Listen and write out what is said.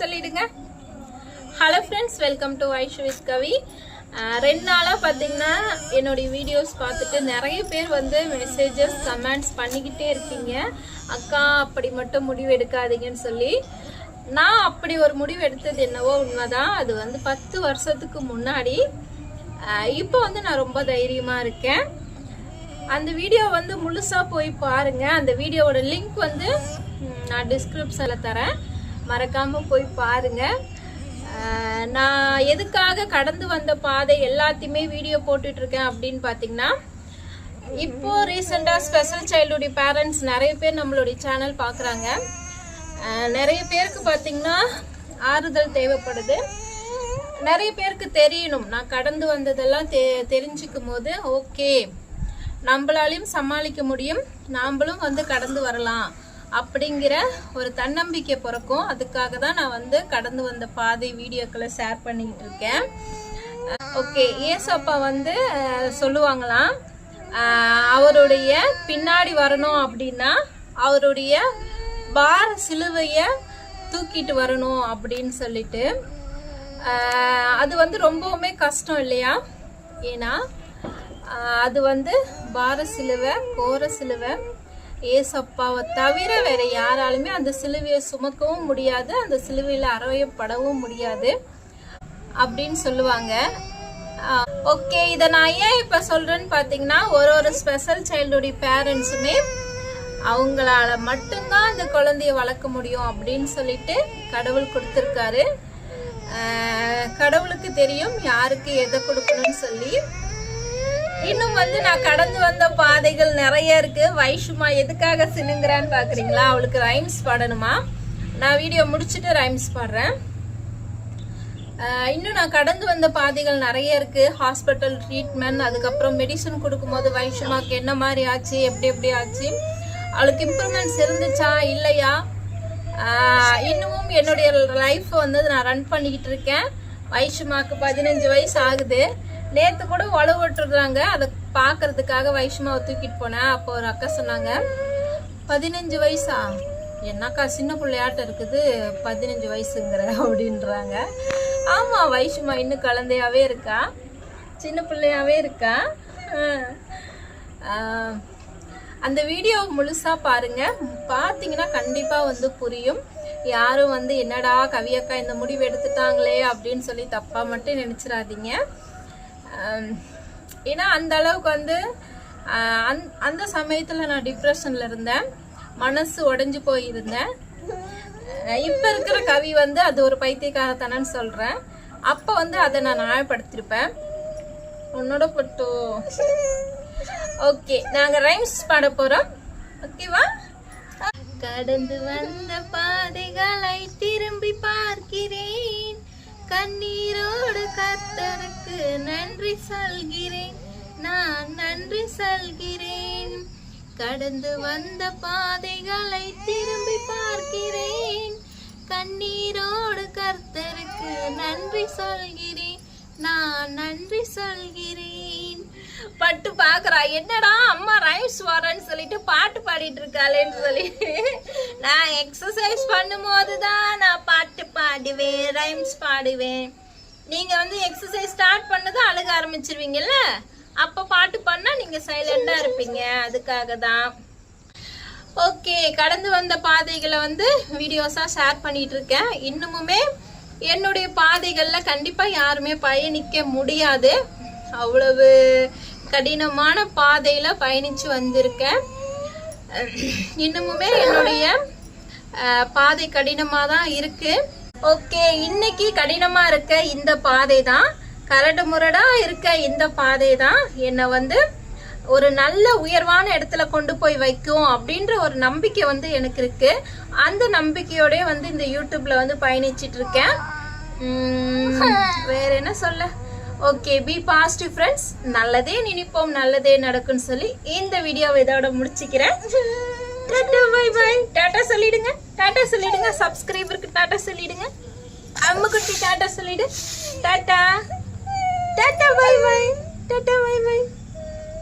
சொல்லிடுங்க. Hello friends welcome to Aishu with Kavi ரெண்டு நாளாக பார்த்தீங்கன்னா என்னுடைய வீடியோஸ் பார்த்துட்டு நிறைய பேர் வந்து மெசேஜஸ் கமெண்ட்ஸ் பண்ணிக்கிட்டே இருக்கீங்க. அக்கா அப்படி மட்டும் முடிவு எடுக்காதீங்கன்னு சொல்லி. நான் அப்படி ஒரு முடிவு எடுத்தது என்னவோ உண்மைதான். அது வந்து பத்து வருஷத்துக்கு முன்னாடி. இப்போ வந்து நான் ரொம்ப தைரியமாக இருக்கேன். அந்த வீடியோ வந்து முழுசாக போய் பாருங்கள் அந்த வீடியோவோட லிங்க் வந்து நான் டிஸ்கிரிப்ஷனில் தரேன். மறக்காமல் போய் பாருங்கள் நான் எதுக்காக கடந்து வந்த பாதை எல்லாத்தையுமே வீடியோ போட்டுட்ருக்கேன் அப்படின்னு பார்த்தீங்கன்னா இப்போ ரீசெண்டாக ஸ்பெஷல் சைல்டுடைய பேரண்ட்ஸ் நிறைய பேர் நம்மளுடைய சேனல் பார்க்குறாங்க நிறைய பேருக்கு பார்த்தீங்கன்னா ஆறுதல் தேவைப்படுது. நிறைய பேருக்கு தெரியணும். நான் கடந்து வந்ததெல்லாம் தெ தெரிஞ்சுக்கும் போது ஓகே நம்மளாலையும் சமாளிக்க முடியும். நாம்ளும் வந்து கடந்து வரலாம். அப்படிங்கிற ஒரு தன்னம்பிக்கை பிறக்கும். அதுக்காக தான் நான் வந்து கடந்து வந்த பாதை வீடியோக்களை ஷேர் பண்ணிக்கிட்டு இருக்கேன். ஓகே ஏசப்பா வந்து சொல்லுவாங்களாம் அவருடைய பின்னாடி வரணும் அப்படின்னா அவருடைய பார சிலுவையை தூக்கிட்டு வரணும் அப்படின்னு சொல்லிட்டு அது வந்து ரொம்பவுமே கஷ்டம் இல்லையா? ஏன்னா அது வந்து பார சிலுவை கோர சிலுவை ஏசப்பாவை தவிர வேற யாராலுமே அந்த சிலுவையை சுமக்கவும் முடியாது அந்த சிலுவையில் அரவையப்படவும் முடியாது அப்படின்னு சொல்லுவாங்க. ஓகே இதை நான் ஏன் இப்போ சொல்கிறேன்னு பார்த்தீங்கன்னா ஒரு ஒரு ஸ்பெஷல் சைல்டுடைய பேரண்ட்ஸுமே அவங்களால மட்டும்தான் அந்த குழந்தைய வளர்க்க முடியும் அப்படின்னு சொல்லிட்டு கடவுள் கொடுத்துருக்காரு. கடவுளுக்கு தெரியும் யாருக்கு எதை கொடுக்கணும்னு சொல்லி. இன்னும் வந்து நான் கடந்து வந்த பாதைகள் நிறைய இருக்கு. வைஷுமா எதுக்காக சினுங்கிறான்னு பாக்குறீங்களா? அவளுக்கு ரைம்ஸ் பாடணுமா? நான் வீடியோ முடிச்சுட்டு ரைம்ஸ் பாடுறேன். இன்னும் நான் கடந்து வந்த பாதைகள் நிறைய இருக்கு. ஹாஸ்பிட்டல் ட்ரீட்மெண்ட் அதுக்கப்புறம் மெடிசன் கொடுக்கும்போது வைஷமாக்கு என்ன மாதிரி ஆச்சு எப்படி எப்படி ஆச்சு? அவளுக்கு இம்ப்ரூவ்மெண்ட்ஸ் இருந்துச்சா இல்லையா? இன்னமும் என்னுடைய லைஃப் வந்து நான் ரன் பண்ணிக்கிட்டு இருக்கேன். வைஷமாக்கு பதினஞ்சு வயசு ஆகுது. நேற்று கூட உழவு விட்டுருக்குறாங்க. அதை பார்க்கறதுக்காக வைஷ்மாவை தூக்கிட்டு போனேன். அப்போ ஒரு அக்கா சொன்னாங்க பதினஞ்சு வயசா? என்னக்கா சின்ன பிள்ளையாட்டம் இருக்குது பதினஞ்சு வயசுங்கிற அப்படின்றாங்க. ஆமாம் வைஷ்மா இன்னும் குழந்தையாவே இருக்கா? சின்ன பிள்ளையாவே இருக்கா? ஆஹ். அந்த வீடியோ முழுசா பாருங்க. பார்த்தீங்கன்னா கண்டிப்பா வந்து புரியும். யாரும் வந்து என்னடா கவியக்கா இந்த முடிவு எடுத்துட்டாங்களே அப்படின்னு சொல்லி தப்பா மட்டும் நினைச்சிடாதீங்க. ஏன்னா அந்த அளவுக்கு வந்து அந் அந்த- சமயத்தில் நான் டிப்ரெஷனில் இருந்தேன். மனசு உடைஞ்சு போயிருந்தேன். இப்போ இருக்கிற கவி வந்து அது ஒரு பைத்தியக்காரத்தனன்னு சொல்கிறேன் அப்போ வந்து அதை நான் நியாயப்படுத்திருப்பேன். உன்னோட பட்டு ஓகே நாங்கள் ரைம்ஸ் பாட போகிறோம் ஓகேவா கடந்து வந்த பாதைகளை திரும்பி பார்க்கிறேன். கண்ணீரோடு கர்த்தருக்கு நன்றி சொல்கிறேன். நான் நன்றி சொல்கிறேன். கடந்து வந்த பாதைகளை திரும்பி பார்க்கிறேன். கண்ணீரோடு கர்த்தருக்கு நன்றி சொல்கிறேன். நான் நன்றி சொல்கிறேன். பட்டு பாக்குறா. என்னடா அம்மா ரைம்ஸ் வரேன்னு சொல்லிட்டு பாட்டு பாடிட்டு இருக்காளேன்னு சொல்லி நான் எக்ஸசைஸ் பண்ணும்போது தான் நான் பாட்டு பாடுவேன் ரைம்ஸ் பாடுவேன். நீங்க வந்து எக்ஸசைஸ் ஸ்டார்ட் பண்ணதும் அழுக ஆரம்பிச்சிருவீங்கல்ல? அப்ப பாட்டு பண்ணா நீங்க சைலண்டா இருப்பீங்க. அதுக்காக தான் ஓகே கடந்து வந்த பாதைகளை வந்து வீடியோஸாக ஷேர் பண்ணிட்டு இருக்கேன். இன்னுமுமே என்னுடைய பாதைகளில் கண்டிப்பாக யாருமே பயணிக்க முடியாது. அவ்வளவு கடினமான பாதையில் பயணித்து வந்திருக்கேன். இன்னமுமே என்னுடைய பாதை கடினமாக தான் இருக்கு. ஓகே இன்னைக்கு கடினமாக இருக்க இந்த பாதை தான் கரடு முரடாக இருக்க இந்த பாதை தான் என்னை வந்து ஒரு நல்ல உயர்வான இடத்துல கொண்டு போய் வைக்கும் அப்படின்ற ஒரு நம்பிக்கை வந்து எனக்கு இருக்கு. அந்த நம்பிக்கையோடய வந்து இந்த யூடியூப்ல வந்து பயணிச்சிட்டு இருக்கேன். வேற என்ன சொல்ல? ஓகே பி பாசிட்டிவ் ஃப்ரெண்ட்ஸ் நல்லதே நினைப்போம் நல்லதே நடக்கும்னு சொல்லி இந்த வீடியோவை இதோட முடிச்சுக்கிறேன். பை பை டாட்டா சொல்லிடுங்க டாட்டா சொல்லிடுங்க. சப்ஸ்கிரைபருக்கு டாட்டா சொல்லிடுங்க. அம்முக்குட்டி டாட்டா சொல்லிடு. டாட்டா. டாட்டா பை பை டாட்டா பை பை